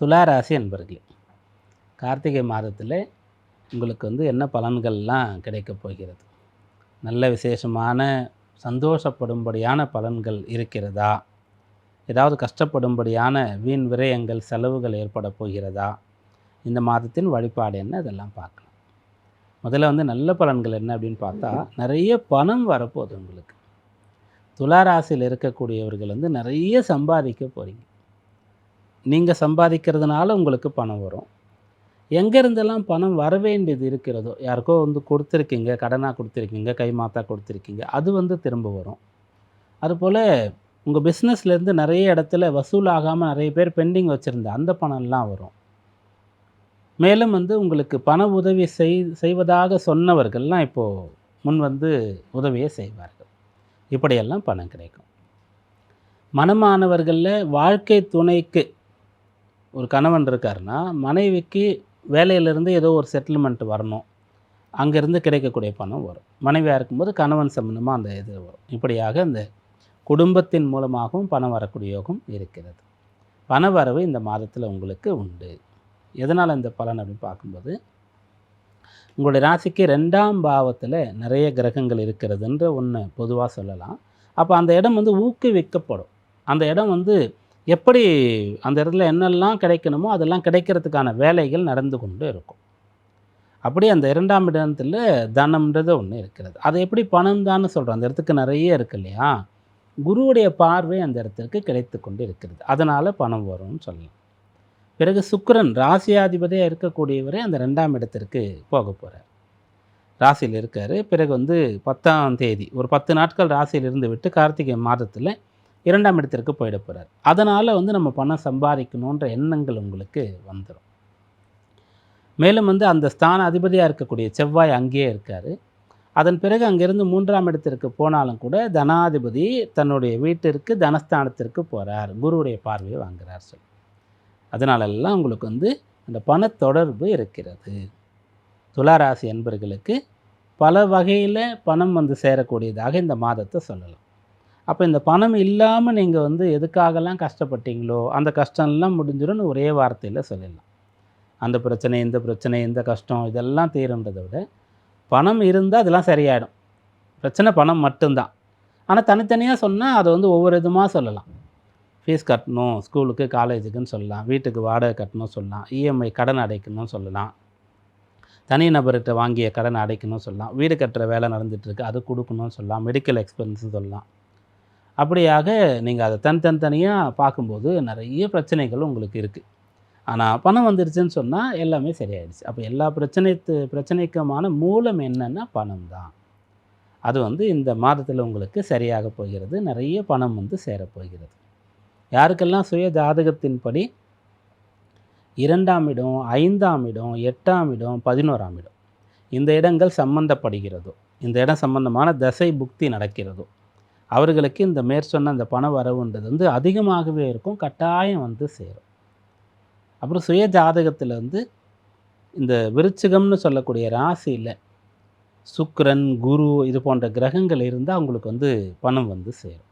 துளாராசி என்பர்களே கார்த்திகை மாதத்தில் உங்களுக்கு வந்து என்ன பலன்கள்லாம் கிடைக்கப் போகிறது? நல்ல விசேஷமான சந்தோஷப்படும்படியான பலன்கள் இருக்கிறதா? ஏதாவது கஷ்டப்படும்படியான வீண் விரயங்கள் செலவுகள் ஏற்பட போகிறதா? இந்த மாதத்தின் வழிபாடு என்ன? இதெல்லாம் பார்க்கலாம். முதல்ல வந்து நல்ல பலன்கள் என்ன அப்படின்னு பார்த்தா நிறைய பணம் வரப்போகுது உங்களுக்கு. துளாராசியில் இருக்கக்கூடியவர்கள் வந்து நிறைய சம்பாதிக்க போகிறீங்க நீங்கள் சம்பாதிக்கிறதுனால உங்களுக்கு பணம் வரும். எங்கேருந்தெல்லாம் பணம் வர வேண்டியது இருக்கிறதோ யாருக்கோ வந்து கொடுத்துருக்கீங்க கடனாக கொடுத்துருக்கீங்க கைமாத்தா கொடுத்துருக்கீங்க அது வந்து திரும்ப வரும். அதுபோல் உங்கள் பிஸ்னஸ்லேருந்து நிறைய இடத்துல வசூலாகாமல் நிறைய பேர் பெண்டிங் வச்சுருந்த அந்த பணம்லாம் வரும். மேலும் வந்து உங்களுக்கு பண உதவி செய் செய்வதாக சொன்னவர்கள்லாம் இப்போது முன் வந்து உதவியை செய்வார்கள். இப்படியெல்லாம் பணம் கிடைக்கும். மனமானவர்களில் வாழ்க்கை துணைக்கு ஒரு கணவன் இருக்காருன்னா மனைவிக்கு வேலையிலேருந்து ஏதோ ஒரு செட்டில்மெண்ட் வரணும். அங்கேருந்து கிடைக்கக்கூடிய பணம் வரும். மனைவியாக இருக்கும்போது கணவன் சம்மந்தமாக அந்த இது வரும். இப்படியாக இந்த குடும்பத்தின் மூலமாகவும் பணம் வரக்கூடிய யோகம் இருக்கிறது. பண வரவு இந்த மாதத்தில் உங்களுக்கு உண்டு. எதனால் இந்த பலன் அப்படின்னு பார்க்கும்போது உங்களுடைய ராசிக்கு ரெண்டாம் பாவத்தில் நிறைய கிரகங்கள் இருக்கிறதுன்ற ஒன்று பொதுவாக சொல்லலாம். அப்போ அந்த இடம் வந்து ஊக்குவிக்கப்படும். அந்த இடம் வந்து எப்படி அந்த இடத்துல என்னெல்லாம் கிடைக்கணுமோ அதெல்லாம் கிடைக்கிறதுக்கான வேலைகள் நடந்து கொண்டு இருக்கும். அப்படி அந்த இரண்டாம் இடத்துல தனம்ன்றது ஒன்று இருக்கிறது. அது எப்படி பணம் தான் சொல்கிறோம் அந்த இடத்துக்கு நிறைய இருக்கு இல்லையா? குருவுடைய பார்வை அந்த இடத்திற்கு கிடைத்து கொண்டு இருக்கிறது. அதனால் பணம் வரும்னு சொல்லலாம். பிறகு சுக்கரன் ராசியாதிபதியாக இருக்கக்கூடியவரே அந்த ரெண்டாம் இடத்திற்கு போக போகிறார் ராசியில் இருக்கார். பிறகு வந்து பத்தாம் தேதி ஒரு பத்து நாட்கள் ராசியில் இருந்து விட்டு கார்த்திகை மாதத்தில் இரண்டாம் இடத்திற்கு போயிட போகிறார் அதனால் வந்து நம்ம பணம் சம்பாதிக்கணுன்ற எண்ணங்கள் உங்களுக்கு வந்துடும் மேலும் வந்து அந்த ஸ்தான அதிபதியாக இருக்கக்கூடிய செவ்வாய் அங்கேயே இருக்கார். அதன் பிறகு அங்கேருந்து மூன்றாம் இடத்திற்கு போனாலும் கூட தனாதிபதி தன்னுடைய வீட்டிற்கு தனஸ்தானத்திற்கு போகிறார் குருவுடைய பார்வையை வாங்குகிறார் சொல்லி. அதனாலெல்லாம் உங்களுக்கு வந்து அந்த பணத்தொடர்பு இருக்கிறது. துளாராசி என்பர்களுக்கு பல வகையில் பணம் வந்து சேரக்கூடியதாக இந்த மாதத்தை சொல்லலாம். அப்போ இந்த பணம் இல்லாமல் நீங்கள் வந்து எதுக்காகலாம் கஷ்டப்பட்டீங்களோ அந்த கஷ்டம்லாம் முடிஞ்சிடும்னு ஒரே வார்த்தையில் சொல்லிடலாம். அந்த பிரச்சனை இந்த பிரச்சனை இந்த கஷ்டம் இதெல்லாம் தீருன்றதை விட பணம் இருந்தால் அதெல்லாம் சரியாயிடும். பிரச்சனை பணம் மட்டும்தான். ஆனால் தனித்தனியாக சொன்னால் அதை வந்து ஒவ்வொரு விதமாக சொல்லலாம். ஃபீஸ் கட்டணும் ஸ்கூலுக்கு காலேஜுக்குன்னு சொல்லலாம் வீட்டுக்கு வாடகை கட்டணும் சொல்லலாம் இஎம்ஐ கடன் அடைக்கணும்னு சொல்லலாம் தனி நபர்கிட்ட வாங்கிய கடன் அடைக்கணும்னு சொல்லலாம் வீடு கட்டுற வேலை நடந்துகிட்ருக்கு அது கொடுக்கணும்னு சொல்லலாம் மெடிக்கல் எக்ஸ்பென்ஸ்னு சொல்லலாம். அப்படியாக நீங்கள் அதை தனி பார்க்கும்போது நிறைய பிரச்சனைகள் உங்களுக்கு இருக்குது ஆனால் பணம் வந்துருச்சுன்னு சொன்னால் எல்லாமே சரியாயிடுச்சு. அப்போ எல்லா பிரச்சனைத்து பிரச்சனைக்குமான மூலம் என்னென்னா பணம் தான். அது வந்து இந்த மாதத்தில் உங்களுக்கு சரியாக போகிறது நிறைய பணம் வந்து சேரப்போகிறது யாருக்கெல்லாம் சுய ஜாதகத்தின்படி இரண்டாம் இடம் ஐந்தாம் இடம் எட்டாம் இடம் பதினோராம் இடம் இந்த இடங்கள் சம்பந்தப்படுகிறதோ இந்த இடம் சம்பந்தமான தசை புக்தி நடக்கிறதோ அவர்களுக்கு இந்த மேற்சொன்ன அந்த பண வரவுன்றது வந்து அதிகமாகவே இருக்கும் கட்டாயம் வந்து சேரும். அப்புறம் சுய ஜாதகத்தில் வந்து இந்த விருச்சிகம்னு சொல்லக்கூடிய ராசியில் சுக்கரன் குரு இது போன்ற கிரகங்கள் இருந்தால் அவங்களுக்கு வந்து பணம் வந்து சேரும்.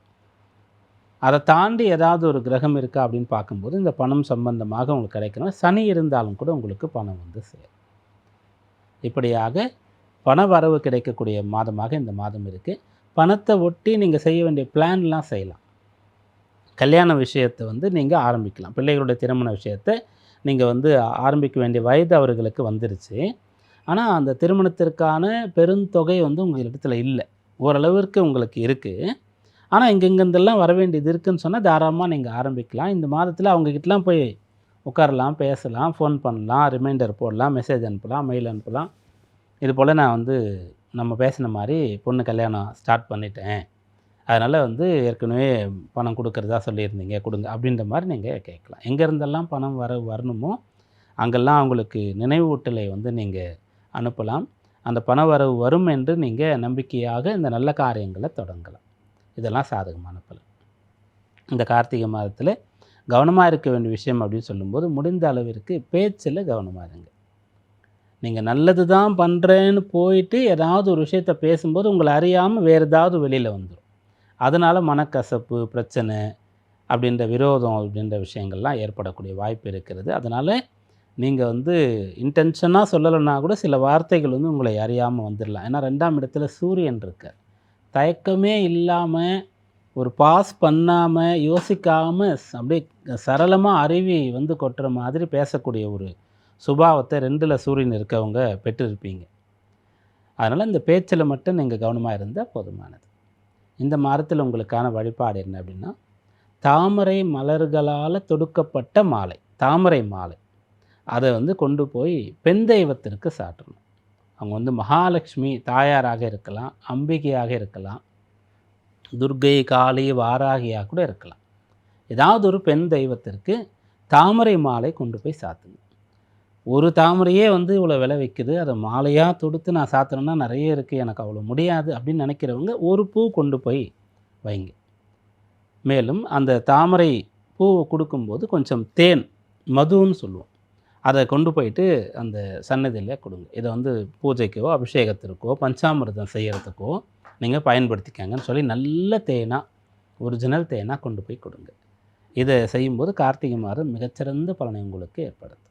அதை தாண்டி ஏதாவது ஒரு கிரகம் இருக்கா அப்படின்னு பார்க்கும்போது இந்த பணம் சம்பந்தமாக உங்களுக்கு கிடைக்கணும். சனி இருந்தாலும் கூட உங்களுக்கு பணம் வந்து சேரும். இப்படியாக பண வரவு கிடைக்கக்கூடிய மாதமாக இந்த மாதம் இருக்குது பணத்தை ஒட்டி நீங்கள் செய்ய வேண்டிய பிளான்லாம் செய்யலாம். கல்யாண விஷயத்தை வந்து நீங்கள் ஆரம்பிக்கலாம். பிள்ளைகளுடைய திருமண விஷயத்தை நீங்கள் வந்து ஆரம்பிக்க வேண்டிய வயது அவர்களுக்கு வந்துருச்சு. ஆனால் அந்த திருமணத்திற்கான பெருந்தொகை வந்து உங்கள் இடத்துல இல்லை. ஓரளவிற்கு உங்களுக்கு இருக்குது ஆனால் இங்கெங்கேருந்தெல்லாம் வர வேண்டியது இருக்குதுன்னு சொன்னால் தாராளமாக நீங்கள் ஆரம்பிக்கலாம். இந்த மாதத்தில் அவங்கக்கிட்டலாம் போய் உட்காரலாம் பேசலாம் ஃபோன் பண்ணலாம் ரிமைண்டர் போடலாம் மெசேஜ் அனுப்பலாம் மெயில் அனுப்பலாம். இது போல் நான் வந்து நம்ம பேசின மாதிரி பொண்ணு கல்யாணம் ஸ்டார்ட் பண்ணிட்டேன். அதனால் வந்து ஏற்கனவே பணம் கொடுக்குறதா சொல்லியிருந்தீங்க கொடுங்க அப்படின்ற மாதிரி நீங்கள் கேட்கலாம். எங்கேருந்தெல்லாம் பணம் வர வரணுமோ அங்கெல்லாம் அவங்களுக்கு நினைவூட்டலை வந்து நீங்கள் அனுப்பலாம். அந்த பண வரவு வரும் என்று நீங்கள் நம்பிக்கையாக இந்த நல்ல காரியங்களை தொடங்கலாம். இதெல்லாம் சாதகமான பலன். இந்த கார்த்திகை மாதத்தில் கவனமாக இருக்க வேண்டிய விஷயம் அப்படின்னு சொல்லும்போது முடிந்த அளவிற்கு பேச்சில் கவனமாக இருங்க. நீங்கள் நல்லது தான் பண்ணுறேன்னு போயிட்டு ஏதாவது ஒரு விஷயத்த பேசும்போது உங்களை அறியாமல் வேறு ஏதாவது வெளியில் வந்துடும் அதனால் மனக்கசப்பு பிரச்சனை அப்படின்ற விரோதம் அப்படின்ற விஷயங்கள்லாம் ஏற்படக்கூடிய வாய்ப்பு இருக்கிறது. அதனால் நீங்கள் வந்து இன்டென்ஷனாக சொல்லலைன்னா கூட சில வார்த்தைகள் வந்து உங்களை அறியாமல் வந்துடலாம் ஏன்னா ரெண்டாம் இடத்துல சூரியன் இருக்கார். தயக்கமே இல்லாமல் ஒரு பாஸ் பண்ணாமல் யோசிக்காமல் அப்படியே சரளமாக அருவி வந்து கொட்டுற மாதிரி பேசக்கூடிய ஒரு சுபாவத்தை ரெண்டில் சூரியன் இருக்கவங்க பெற்றிருப்பீங்க. அதனால் இந்த பேச்சில் மட்டும் நீங்கள் கவனமாக இருந்தால் போதுமானது. இந்த மாதத்தில் உங்களுக்கான வழிபாடு என்ன அப்படின்னா தாமரை மலர்களால் தொடுக்கப்பட்ட மாலை தாமரை மாலை. அதை வந்து கொண்டு போய் பெண் தெய்வத்திற்கு சாட்டணும் அவங்க வந்து மகாலட்சுமி தாயாராக இருக்கலாம் அம்பிகையாக இருக்கலாம் துர்கை காளி வாராகியாக கூட இருக்கலாம். ஏதாவது ஒரு பெண் தெய்வத்திற்கு தாமரை மாலை கொண்டு போய் சாத்துங்க. ஒரு தாமரையே வந்து இவ்வளோ விலை வைக்குது. அதை மாலையாக தொடுத்து நான் சாத்தணும்னா நிறைய இருக்குது எனக்கு அவ்வளோ முடியாது அப்படின்னு நினைக்கிறவங்க ஒரு பூ கொண்டு போய் வைங்க. மேலும் அந்த தாமரை பூவை கொடுக்கும்போது கொஞ்சம் தேன் மதுன்னு சொல்லுவோம். அதை கொண்டு போயிட்டு அந்த சன்னதியில் கொடுங்க. இதை வந்து பூஜைக்கோ அபிஷேகத்திற்கோ பஞ்சாமிரதம் செய்கிறதுக்கோ நீங்கள் பயன்படுத்திக்கங்கன்னு சொல்லி நல்ல தேனாக ஒரிஜினல் தேனாக கொண்டு போய் கொடுங்க. இதை செய்யும்போது கார்த்திகை மாதம் மிகச்சிறந்த பலனை உங்களுக்கு ஏற்படுத்தும்.